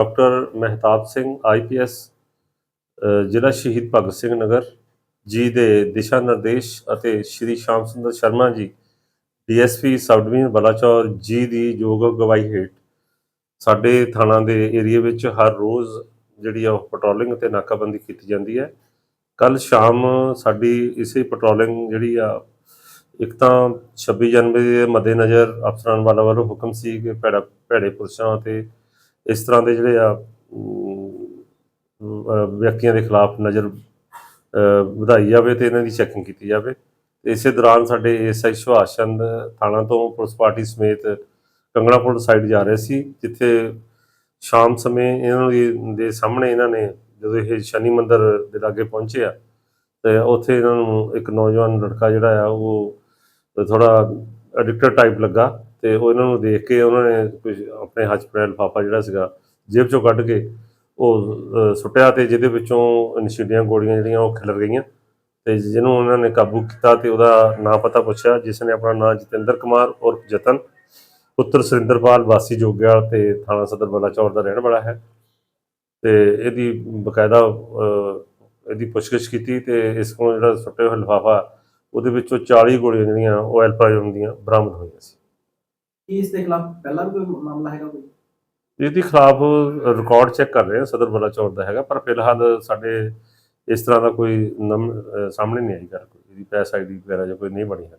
Doctor Mehtab Singh IPS ਜ਼ਿਲ੍ਹਾ ਸ਼ਹੀਦ ਭਗਤ ਸਿੰਘ ਨਗਰ, ਜੀ ਦੇ ਦਿਸ਼ਾ ਨਿਰਦੇਸ਼ ਅਤੇ ਸ਼੍ਰੀ ਸ਼ਾਮ ਸੁੰਦਰ Sharma ji DSP sub division Balachaur, ਜੀ ਦੀ ਯੋਗ ਅਗਵਾਈ ਹੇਠ। ਸਾਡੇ ਥਾਣਾ ਦੇ ਏਰੀਆ ਵਿੱਚ ਹਰ ਰੋਜ਼ ਜਿਹੜੀ ਆ ਉਹ ਪੈਟਰੋਲਿੰਗ ਤੇ ਨਾਕਾਬੰਦੀ ਕੀਤੀ ਜਾਂਦੀ ਹੈ। ਕੱਲ ਸ਼ਾਮ ਸਾਡੀ ਇਸੇ ਪੈਟਰੋਲਿੰਗ ਜਿਹੜੀ ਆ, ਇੱਕ ਤਾਂ 26 ਜਨਵਰੀ ਦੇ ਮੱਦੇਨਜ਼ਰ ਅਫਸਰਾਂ ਵਾਲਾ ਵੱਲੋਂ ਹੁਕਮ ਸੀ ਕਿ ਭੈੜਾ ਭੈੜੇ ਪੁਰਸ਼ਾਂ ਤੇ ਇਸ ਤਰ੍ਹਾਂ ਦੇ ਜਿਹੜੇ ਆ ਵਿਅਕਤੀਆਂ ਦੇ ਖਿਲਾਫ ਨਜ਼ਰ ਵਧਾਈ ਜਾਵੇ ਤੇ ਇਹਨਾਂ ਦੀ ਚੈਕਿੰਗ ਕੀਤੀ ਜਾਵੇ। ਤੇ ਇਸੇ ਦੌਰਾਨ ਸਾਡੇ ਐਸਆਈ ਸੁਭਾਸ਼ ਚੰਦ ਥਾਣਾ ਤੋਂ ਪੁਲਿਸ ਪਾਰਟੀ ਸਮੇਤ ਕੰਗਣਾਪੁਰ ਸਾਈਡ ਜਾ ਰਹੇ ਸੀ, ਜਿੱਥੇ ਸ਼ਾਮ ਸਮੇਂ ਇਹਨਾਂ ਦੀ, ਦੇ ਸਾਹਮਣੇ ਇਹਨਾਂ ਨੇ ਜਦੋਂ ਇਹ ਸ਼ਨੀ ਮੰਦਰ ਦੇ ਲਾਗੇ ਪਹੁੰਚੇ ਆ, ਤੇ ਉੱਥੇ ਇਹਨਾਂ ਨੂੰ ਇੱਕ ਨੌਜਵਾਨ ਲੜਕਾ ਜਿਹੜਾ ਆ, ਉਹ ਥੋੜਾ ਐਡਿਕਟਡ ਟਾਈਪ ਲੱਗਾ। ਤੇ ਉਹ ਇਹਨਾਂ ਨੂੰ ਦੇਖ ਕੇ ਉਹਨਾਂ ਨੇ ਕੁਝ ਆਪਣੇ ਹੱਥ ਪੜਿਆ ਲਿਫਾਫਾ ਜਿਹੜਾ ਸੀਗਾ, ਜੇਬ ਚੋਂ ਕੱਢ ਕੇ ਉਹ ਸੁੱਟਿਆ ਤੇ ਜਿਹਦੇ ਵਿੱਚੋਂ ਨਸ਼ੀਲੀਆਂ ਗੋਲੀਆਂ ਜਿਹੜੀਆਂ ਉਹ ਖਿਲਰ ਗਈਆਂ ਤੇ ਜਿਹਨੂੰ ਉਹਨਾਂ ਨੇ ਕਾਬੂ ਕੀਤਾ ਤੇ ਉਹਦਾ ਨਾਂ ਪਤਾ ਪੁੱਛਿਆ, ਜਿਸ ਨੇ ਆਪਣਾ ਨਾਂ ਜਤਿੰਦਰ ਕੁਮਾਰ ਔਰ ਜਤਨ, ਪੁੱਤਰ ਸੁਰਿੰਦਰਪਾਲ ਵਾਸੀ ਜੋਗਿਆਲ ਤੇ ਥਾਣਾ ਸਦਰ ਬਲਾਚੌਰ ਦਾ ਰਹਿਣ ਵਾਲਾ ਹੈ ਤੇ ਇਹਦੀ ਬਕਾਇਦਾ ਇਹਦੀ ਪੁੱਛਗਿੱਛ ਕੀਤੀ ਤੇ ਇਸ ਕੋਲ ਜਿਹੜਾ ਸੁੱਟੇ ਹੋਇਆ ਲਿਫਾਫਾ, ਉਹਦੇ ਵਿੱਚੋਂ 40 ਗੋਲੀਆਂ ਜਿਹੜੀਆਂ ਉਹ ਐਲਪਰਾਜਮ ਦੀਆਂ ਬਰਾਮਦ ਹੋਈਆਂ ਸੀ। ਕੀ ਇਸ ਦੇ ਖਿਲਾਫ ਪਹਿਲਾਂ ਵੀ ਕੋਈ ਮਾਮਲਾ ਹੈਗਾ ਕੋਈ? ਇਹਦੇ ਖਿਲਾਫ ਰਿਕਾਰਡ ਚੈੱਕ ਕਰ ਰਹੇ ਹਾਂ ਸਦਰ ਬਲਾਚੌਰ ਦਾ ਹੈਗਾ, ਪਰ ਫਿਲਹਾਲ ਸਾਡੇ ਇਸ ਤਰ੍ਹਾਂ ਦਾ ਕੋਈ ਨਮ ਸਾਹਮਣੇ ਨਹੀਂ ਆਈ ਗੱਲ ਕੋਈ, ਇਹਦੀ ਪੈਸ ਆਈਡੀ ਵਗੈਰਾ ਜਾਂ ਕੋਈ ਨਹੀਂ ਬਣੀ ਹੈ